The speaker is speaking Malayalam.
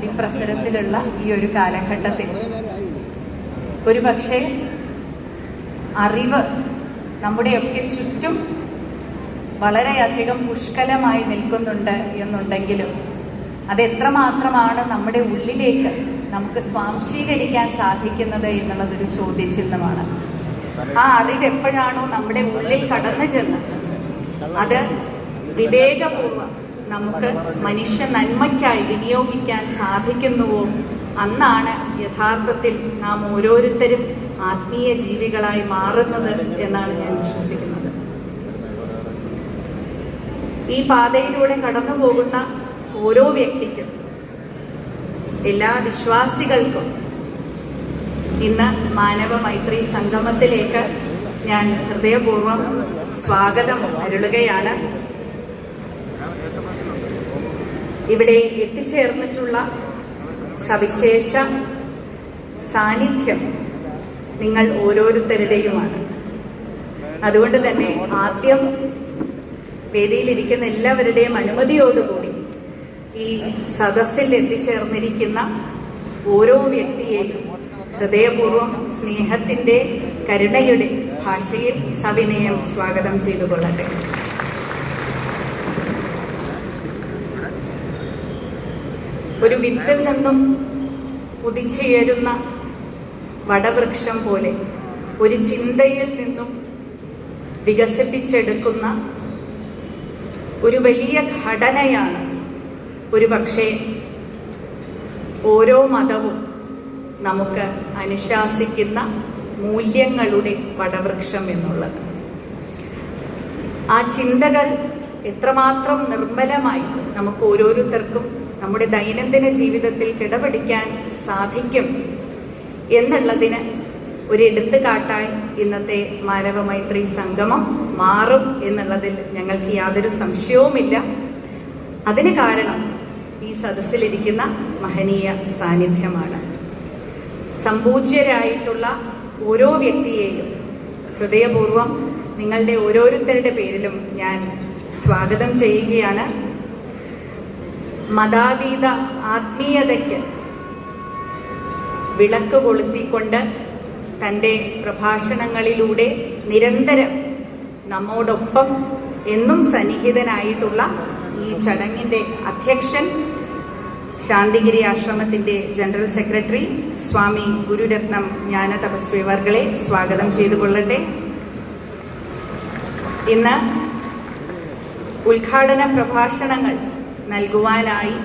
അതിപ്രസരത്തിലുള്ള ഈ ഒരു കാലഘട്ടത്തിൽ. ഒരു പക്ഷേ അറിവ് നമ്മുടെയൊക്കെ ചുറ്റും വളരെയധികം പുഷ്കലമായി നിൽക്കുന്നുണ്ട് എന്നുണ്ടെങ്കിലും അതെത്രമാത്രമാണ് നമ്മുടെ ഉള്ളിലേക്ക് നമുക്ക് സ്വാംശീകരിക്കാൻ സാധിക്കുന്നത് എന്നുള്ളതൊരു ചോദ്യചിഹ്നമാണ്. ആ അറിവ് എപ്പോഴാണോ നമ്മുടെ ഉള്ളിൽ കടന്നു ചെന്ന് അത് വിവേകപൂർവം നമുക്ക് മനുഷ്യ നന്മയ്ക്കായി വിനിയോഗിക്കാൻ സാധിക്കുന്നുവോ? അന്നാണ് യഥാർത്ഥത്തിൽ നാം ഓരോരുത്തരും ആത്മീയ ജീവികളായി മാറുന്നത് എന്നാണ് ഞാൻ വിശ്വസിക്കുന്നത്. ഈ പാതയിലൂടെ കടന്നു പോകുന്ന ഓരോ വ്യക്തിക്കും എല്ലാ വിശ്വാസികൾക്കും ഇന്ന് മാനവ മൈത്രി സംഗമത്തിലേക്ക് ഞാൻ ഹൃദയപൂർവം സ്വാഗതം അരുളുകയാണ്. ഇവിടെ എത്തിച്ചേർന്നിട്ടുള്ള സവിശേഷ സാന്നിധ്യം നിങ്ങൾ ഓരോരുത്തരുടെയുമാണ്. അതുകൊണ്ട് തന്നെ ആദ്യം വേദിയിലിരിക്കുന്ന എല്ലാവരുടെയും അനുമതിയോടുകൂടി ഈ സദസ്സിൽ എത്തിച്ചേർന്നിരിക്കുന്ന ഓരോ വ്യക്തിയെയും ഹൃദയപൂർവം സ്നേഹത്തിന്റെ കരുണയുടെ ഭാഷയിൽ സവിനയം സ്വാഗതം ചെയ്തുകൊള്ളട്ടെ. ഒരു വിത്തിൽ നിന്നും ഉദിച്ചുയരുന്ന വടവൃക്ഷം പോലെ ഒരു ചിന്തയിൽ നിന്നും വികസിപ്പിച്ചെടുക്കുന്ന ഒരു വലിയ ഘടനയാണ് ഒരു പക്ഷേ ഓരോ മതവും നമുക്ക് അനുശാസിക്കുന്ന മൂല്യങ്ങളുടെ വടവൃക്ഷം എന്നുള്ളത്. ആ ചിന്തകൾ എത്രമാത്രം നിർമ്മലമായി നമുക്ക് ഓരോരുത്തർക്കും നമ്മുടെ ദൈനംദിന ജീവിതത്തിൽ കിടപിടിക്കാൻ സാധിക്കും എന്നുള്ളതിന് ഒരു എടുത്തുകാട്ടായി ഇന്നത്തെ മാനവ മൈത്രി സംഗമം മാറും എന്നുള്ളതിൽ ഞങ്ങൾക്ക് യാതൊരു സംശയവുമില്ല. അതിന് കാരണം ഈ സദസ്സിലിരിക്കുന്ന മഹനീയ സാന്നിധ്യമാണ്. സമ്പൂജ്യരായിട്ടുള്ള ഓരോ വ്യക്തിയെയും ഹൃദയപൂർവം നിങ്ങളുടെ ഓരോരുത്തരുടെ പേരിലും ഞാൻ സ്വാഗതം ചെയ്യുകയാണ്. മതാതീത ആത്മീയതയ്ക്ക് വിളക്ക് കൊളുത്തിക്കൊണ്ട് തന്റെ പ്രഭാഷണങ്ങളിലൂടെ നിരന്തരം നമ്മോടൊപ്പം എന്നും സന്നിഹിതനായിട്ടുള്ള ഈ ചടങ്ങിന്റെ അധ്യക്ഷൻ ശാന്തിഗിരി ആശ്രമത്തിന്റെ ജനറൽ സെക്രട്ടറി സ്വാമി ഗുരുരത്നം ജ്ഞാന തപസ്വിവർഗളെ സ്വാഗതം ചെയ്തു കൊള്ളട്ടെ. ഇന്ന് ഉദ്ഘാടന പ്രഭാഷണങ്ങൾ നൽകുവാനായി